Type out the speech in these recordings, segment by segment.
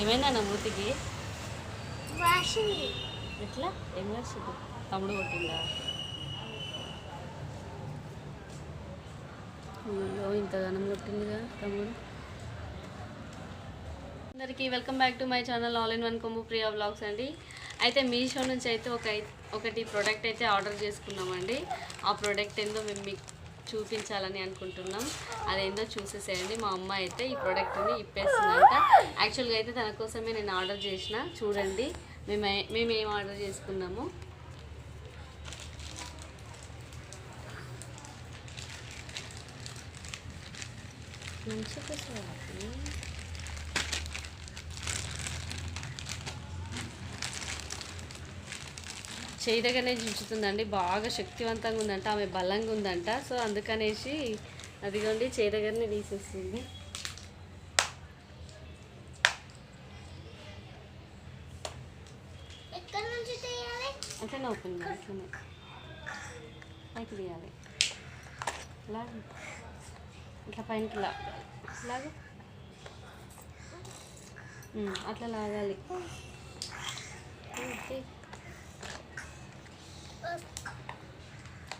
ఏమైందా నా మూతికి? ఎట్లా? ఏం వచ్చింది తమ్ముడు కొట్టిందా అయ్యో ఇంతగానం కొట్టిందిగా తమ్ముడు. అందరికీ welcome back to my channel all in one Kommu Priya vlogs అండి. అయితే మీషో నుంచి అయితే ఒక ఒకటి ప్రోడక్ట్ అయితే ఆర్డర్ చేసుకున్నామండి. ఆ ప్రోడక్ట్ ఏందో మేము మీకు చూపించాలని అనుకుంటున్నాం. అదేందో చూసేసేయండి. మా అమ్మ అయితే ఈ ప్రోడక్ట్ని ఇప్పేస్తుందంట. యాక్చువల్గా అయితే తన కోసమే నేను ఆర్డర్ చేసిన. చూడండి. మేము మేము ఏం ఆర్డర్ చేసుకున్నాము? మంచిగా చేయి దగ్గరనే చుంచుతుందండి బాగా శక్తివంతంగా ఉందంట ఆమె బలంగా ఉందంట. సో అందుకనేసి అదిగోండి చేయి దగ్గరనే తీసేస్తుంది తీయాలి? అట్లనే ఓపెన్ అట్లనే పైకి తీయాలి. ఇట్లా పైనకి లా లాగు. ఉమ్, అట్లా లాగాలి. ఓకే.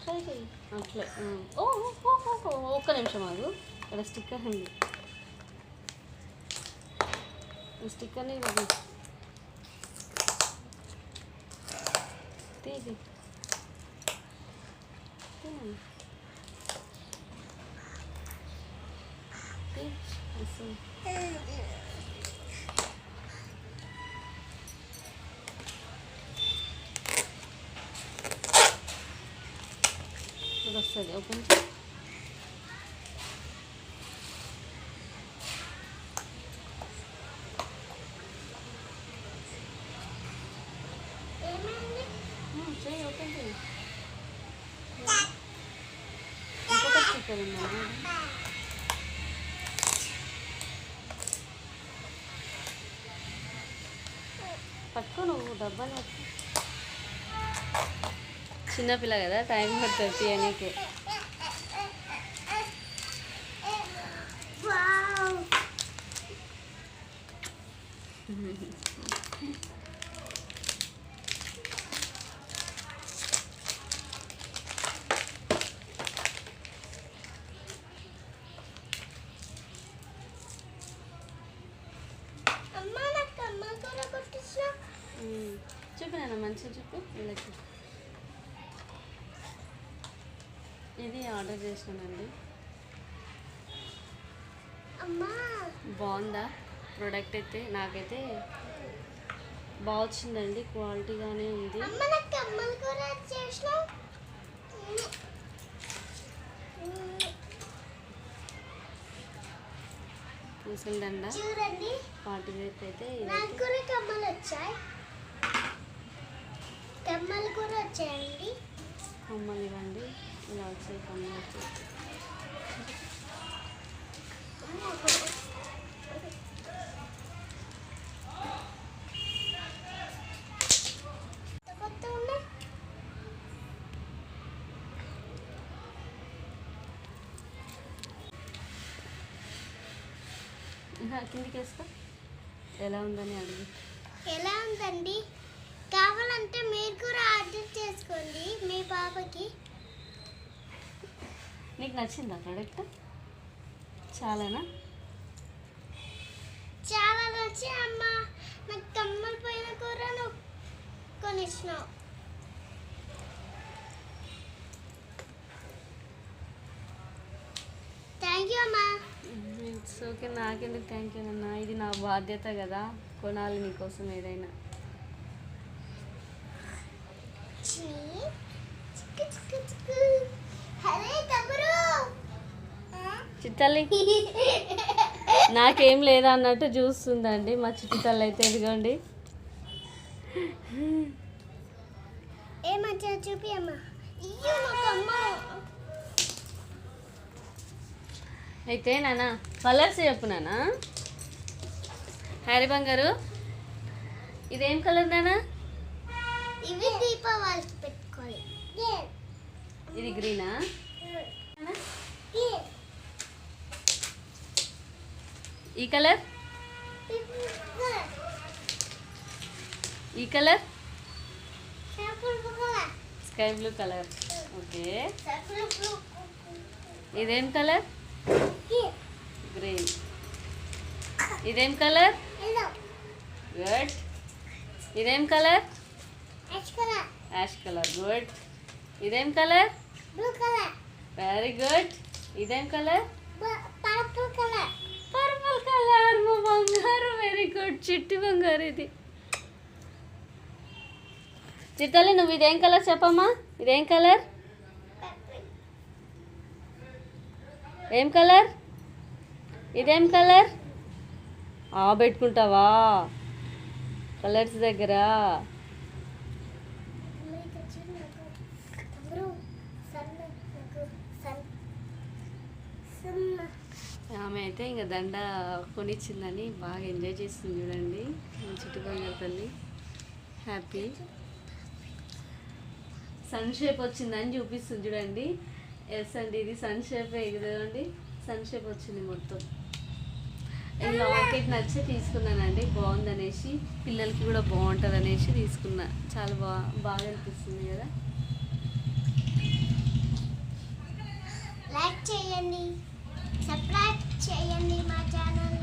ట్రై చేయి అట్లే ఓ ఒక్క నిమిషం ఆగు. ఇక్కడ స్టిక్కర్ ఉంది. ఈ స్టిక్కర్ని ఇవ్వదు తీది వస్తుంది ఓపెన్ చేయి. ఓపెన్ చేయి ఇంకొక స్టిక్కర్ ఉందా పట్టుకో నువ్వు డబ్బాలు చిన్నపిల్ల కదా టైం పడుతుంది అనేకే అమ్మ నాకు మంచిగా చెప్పు వీళ్ళకి ఇది ఆర్డర్ చేసినానండి అమ్మా బాగుందా ప్రోడక్ట్ అయితే నాకైతే బాగా వచ్చిందండి క్వాలిటీగానే ఉంది. ముసలిదండ చూడండి. పార్టీ వేర్ అయితే కమ్మలు వచ్చాయి. కమ్మలు కూడా వచ్చాయండి. కమ్మలు ఇవ్వండి. ఇలా వచ్చాయి కమ్మలు వచ్చాయి. కిందికి వేసుకో. ఎలా ఉందని అడిగి. ఎలా ఉందండి? కావాలంటే మీరు కూడా ఆర్డర్ చేసుకోండి మీ పాపకి. నీకు నచ్చిందా ప్రోడక్ట్? చాలానా? చాలా నచ్చి అమ్మ. నాకు కమ్మలు పోయిన కూర నువ్వు కొనిచ్చినావు. థ్యాంక్ యూ అమ్మా. ఇట్స్ ఓకే నాకెందుకు థ్యాంక్ యూ అన్న ఇది నా బాధ్యత కదా. కొనాలి నీకోసం ఏదైనా. చిట్టల్లి నాకేం లేదా అన్నట్టు చూస్తుందండి. మా చిట్టి తల్లి అయితే మంచిగా చూపి అమ్మ అయితే నాన్న కలర్స్ చెప్పు నాన్న. హ్యారీ బంగారు ఇదేం కలర్ నాన్న? ఇవి దీపావళికి పెట్టుకోవాలి. ఇది గ్రీనా ఈ కలర్? ఈ colour? Sky blue colour. Okay. ఇదేం కలర్? గ్రీన్ ఇదేం కలర్ గుడ్ ఇదేం కలర్ యాష్ కలర్ గుడ్ ఇదేం colour blue colour very good ఇదేం colour purple colour purple colour మా బంగారు. వెరీ గుడ్ చిట్టి బంగారు ఇది. చిట్టాలి నువ్వు ఇదేం కలర్ చెప్పమ్మా? ఇదేం కలర్ ఏం కలర్ ఇదేం కలర్? ఆ పెట్టుకుంటావా? కలర్స్ దగ్గర. ఆమె అయితే ఇంకా దండ కొనిచ్చిందని బాగా ఎంజాయ్ చేస్తుంది చూడండి. మా తల్లి. హ్యాపీ సన్ షేప్ వచ్చిందని చూపిస్తుంది చూడండి. ఎస్ అండి ఇది సన్ షేప్ చూడండి. సన్ షేప్ వచ్చింది మొత్తం. నేను మార్కెట్ నచ్చి తీసుకున్నానండి. బాగుందనేసి పిల్లలకి కూడా బాగుంటుంది అనేసి తీసుకున్నా. చాలా బా బాగా అనిపిస్తుంది కదా. లైక్ చేయండి. సబ్స్క్రైబ్ చేయండి మా ఛానల్.